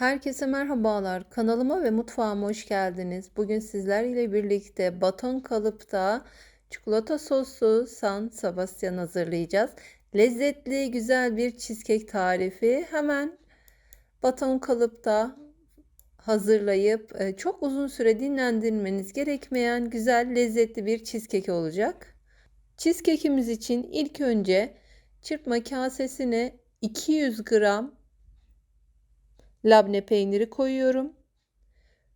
Herkese merhabalar. Kanalıma ve mutfağıma hoş geldiniz. Bugün sizler ile birlikte baton kalıpta çikolata soslu San Sebastian hazırlayacağız. Lezzetli, güzel bir cheesecake tarifi. Hemen baton kalıpta hazırlayıp e, çok uzun süre dinlendirmeniz gerekmeyen güzel, lezzetli bir cheesecake olacak. Cheesecake'imiz için ilk önce çırpma kasesine 200 gram labne peyniri koyuyorum.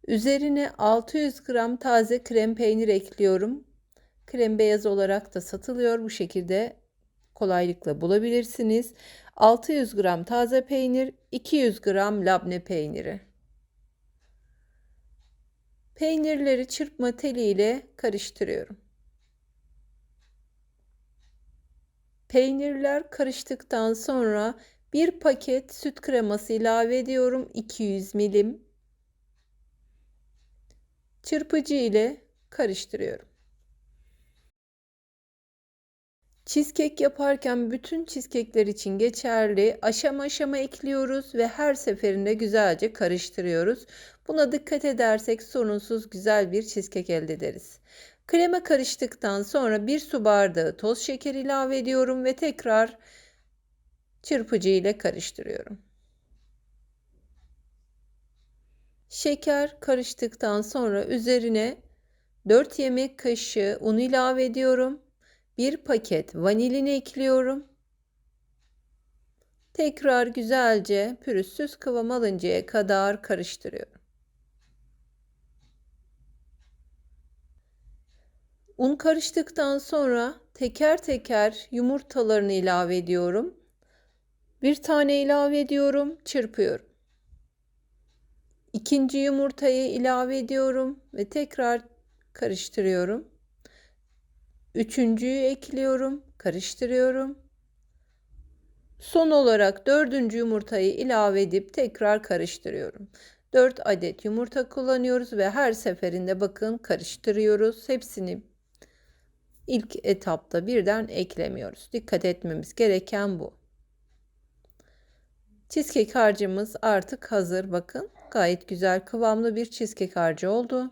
Üzerine 600 gram taze krem peynir ekliyorum. Krem beyaz olarak da satılıyor. Bu şekilde kolaylıkla bulabilirsiniz. 600 gram taze peynir, 200 gram labne peyniri. Peynirleri çırpma teliyle karıştırıyorum. Peynirler karıştıktan sonra bir paket süt kreması ilave ediyorum. 200 milim. Çırpıcı ile karıştırıyorum. Cheesecake yaparken bütün cheesecake'ler için geçerli. Aşama aşama ekliyoruz ve her seferinde güzelce karıştırıyoruz. Buna dikkat edersek sorunsuz güzel bir cheesecake elde ederiz. Krema karıştıktan sonra bir su bardağı toz şeker ilave ediyorum ve tekrar çırpıcı ile karıştırıyorum. Şeker karıştıktan sonra üzerine 4 yemek kaşığı un ilave ediyorum. Bir paket vanilini ekliyorum. Tekrar güzelce pürüzsüz kıvam alıncaya kadar karıştırıyorum. Un karıştıktan sonra teker teker yumurtalarını ilave ediyorum. Bir tane ilave ediyorum, çırpıyorum. İkinci yumurtayı ilave ediyorum ve tekrar karıştırıyorum. Üçüncüyü ekliyorum, karıştırıyorum. Son olarak dördüncü yumurtayı ilave edip tekrar karıştırıyorum. 4 adet yumurta kullanıyoruz ve her seferinde bakın karıştırıyoruz. Hepsini ilk etapta birden eklemiyoruz. Dikkat etmemiz gereken bu. Cheesecake harcımız artık hazır. Bakın gayet güzel kıvamlı bir cheesecake harcı oldu.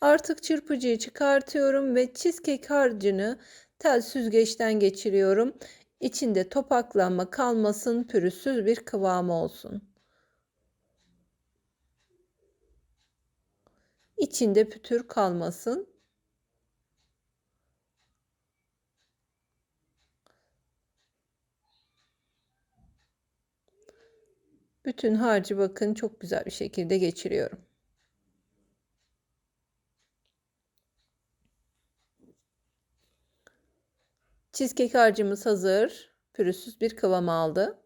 Artık çırpıcıyı çıkartıyorum ve cheesecake harcını tel süzgeçten geçiriyorum. İçinde topaklanma kalmasın, pürüzsüz bir kıvamı olsun. İçinde pütür kalmasın. Bütün harcı bakın çok güzel bir şekilde geçiriyorum. Cheesecake harcımız hazır. Pürüzsüz bir kıvam aldı.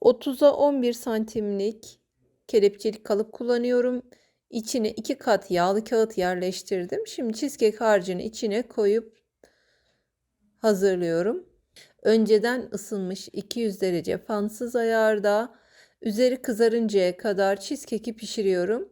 Otuza 11 santimlik kelepçelik kalıp kullanıyorum. İçine iki kat yağlı kağıt yerleştirdim. Şimdi cheesecake harcını içine koyup hazırlıyorum. Önceden ısınmış 200 derece fansız ayarda üzeri kızarıncaya kadar cheesecake'i pişiriyorum.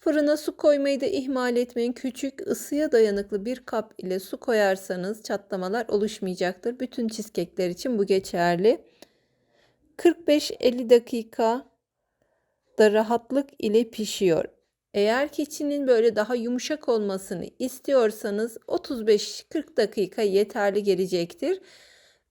Fırına su koymayı da ihmal etmeyin. Küçük ısıya dayanıklı bir kap ile su koyarsanız çatlamalar oluşmayacaktır. Bütün cheesecake'ler için bu geçerli. 45-50 dakika da rahatlık ile pişiyor. Eğer keçinin böyle daha yumuşak olmasını istiyorsanız 35-40 dakika yeterli gelecektir.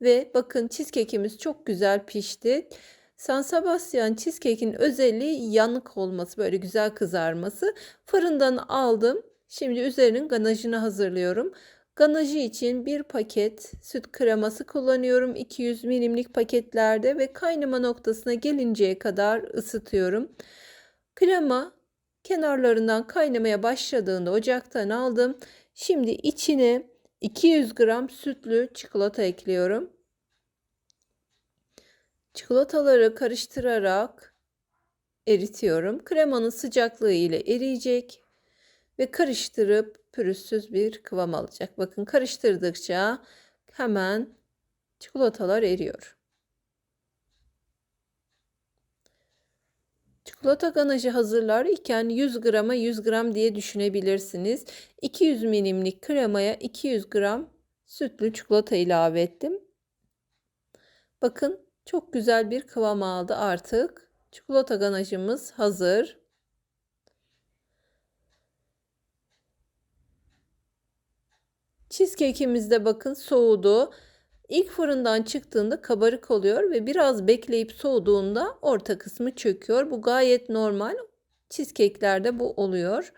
Ve bakın cheesecake'imiz çok güzel pişti. San Sebastian cheesecake'in özelliği yanık olması, böyle güzel kızarması. Fırından aldım. Şimdi üzerinin ganajını hazırlıyorum. Ganajı için bir paket süt kreması kullanıyorum. 200 milimlik paketlerde ve kaynama noktasına gelinceye kadar ısıtıyorum. Krema Kenarlarından kaynamaya başladığında ocaktan aldım. Şimdi içine 200 gram sütlü çikolata ekliyorum. Çikolataları karıştırarak eritiyorum. Kremanın sıcaklığı ile eriyecek ve karıştırıp pürüzsüz bir kıvam alacak. Bakın karıştırdıkça hemen çikolatalar eriyor. Çikolata ganajı hazırlar iken 100 grama 100 gram diye düşünebilirsiniz. 200 milimlik kremaya 200 gram sütlü çikolata ilave ettim. Bakın çok güzel bir kıvam aldı artık. Çikolata ganajımız hazır. Cheesecake'imiz de bakın soğudu. İlk fırından çıktığında kabarık oluyor ve biraz bekleyip soğuduğunda orta kısmı çöküyor. Bu gayet normal. Cheesecake'lerde bu oluyor.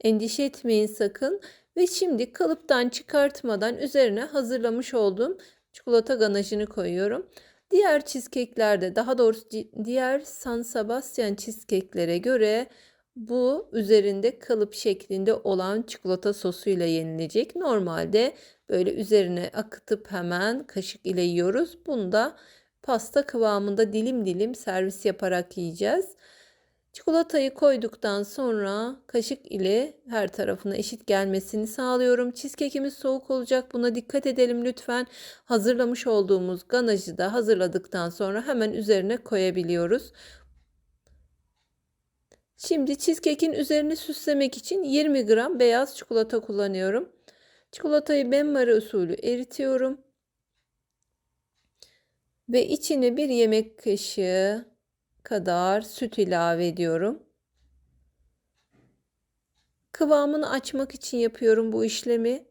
Endişe etmeyin sakın. Ve şimdi kalıptan çıkartmadan üzerine hazırlamış olduğum çikolata ganajını koyuyorum. Diğer cheesecake'lerde daha doğrusu diğer San Sebastian cheesecake'lere göre bu üzerinde kalıp şeklinde olan çikolata sosuyla yenilecek. Normalde böyle üzerine akıtıp hemen kaşık ile yiyoruz. Bunda pasta kıvamında dilim dilim servis yaparak yiyeceğiz. Çikolatayı koyduktan sonra kaşık ile her tarafına eşit gelmesini sağlıyorum. Cheesecake'imiz soğuk olacak. Buna dikkat edelim lütfen. Hazırlamış olduğumuz ganajı da hazırladıktan sonra hemen üzerine koyabiliyoruz. Şimdi cheesecake'in üzerini süslemek için 20 gram beyaz çikolata kullanıyorum. Çikolatayı benmari usulü eritiyorum. Ve içine bir yemek kaşığı kadar süt ilave ediyorum. Kıvamını açmak için yapıyorum bu işlemi.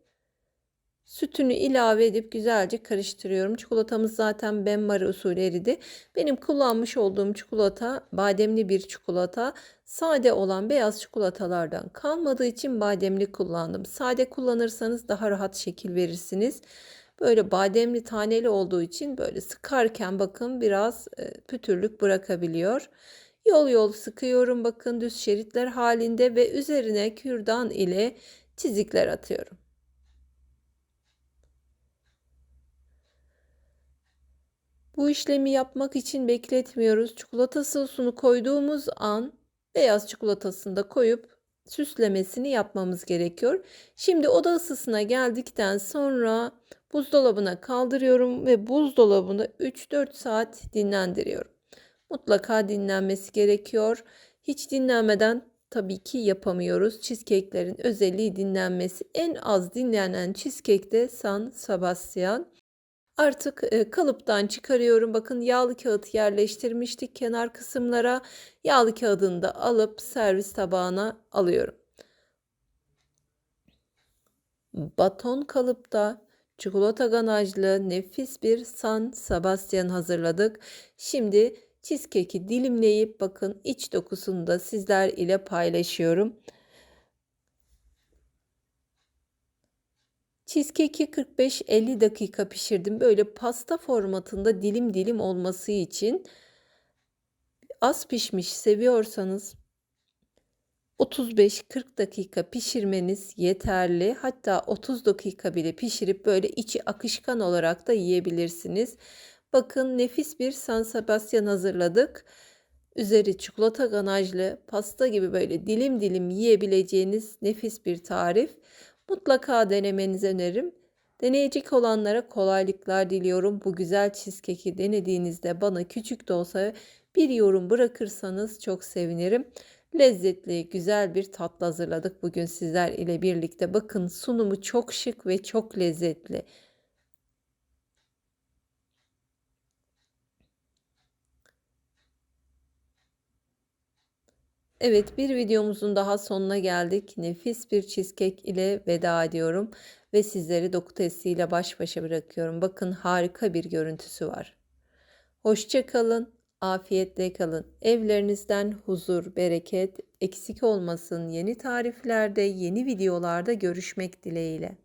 Sütünü ilave edip güzelce karıştırıyorum. Çikolatamız zaten benmari usulü eridi. Benim kullanmış olduğum çikolata bademli bir çikolata. Sade olan beyaz çikolatalardan kalmadığı için bademli kullandım. Sade kullanırsanız daha rahat şekil verirsiniz. Böyle bademli taneli olduğu için böyle sıkarken bakın biraz e, pütürlük bırakabiliyor. Yol yol sıkıyorum bakın düz şeritler halinde ve üzerine kürdan ile çizikler atıyorum. Bu işlemi yapmak için bekletmiyoruz. Çikolata sosunu koyduğumuz an beyaz çikolatasını da koyup süslemesini yapmamız gerekiyor. Şimdi oda ısısına geldikten sonra buzdolabına kaldırıyorum ve buzdolabında 3-4 saat dinlendiriyorum. Mutlaka dinlenmesi gerekiyor. Hiç dinlenmeden tabii ki yapamıyoruz. Cheesecake'lerin özelliği dinlenmesi. En az dinlenen cheesecake de San Sebastian. Artık e, kalıptan çıkarıyorum. Bakın yağlı kağıt yerleştirmiştik kenar kısımlara. Yağlı kağıdını da alıp servis tabağına alıyorum. Baton kalıpta çikolata ganajlı nefis bir San Sebastian hazırladık. Şimdi cheesecake'i dilimleyip bakın iç dokusunu da sizler ile paylaşıyorum. Cheesecake'i 45-50 dakika pişirdim. Böyle pasta formatında dilim dilim olması için az pişmiş seviyorsanız 35-40 dakika pişirmeniz yeterli. Hatta 30 dakika bile pişirip böyle içi akışkan olarak da yiyebilirsiniz. Bakın nefis bir San Sebastian hazırladık. Üzeri çikolata ganajlı pasta gibi böyle dilim dilim yiyebileceğiniz nefis bir tarif. Mutlaka denemenizi öneririm. Deneyecek olanlara kolaylıklar diliyorum. Bu güzel cheesecake'i denediğinizde bana küçük de olsa bir yorum bırakırsanız çok sevinirim. Lezzetli, güzel bir tatlı hazırladık bugün sizler ile birlikte. Bakın sunumu çok şık ve çok lezzetli. Evet bir videomuzun daha sonuna geldik. Nefis bir cheesecake ile veda ediyorum ve sizleri doku testiyle baş başa bırakıyorum. Bakın harika bir görüntüsü var. Hoşça kalın, afiyetle kalın. Evlerinizden huzur, bereket eksik olmasın. Yeni tariflerde, yeni videolarda görüşmek dileğiyle.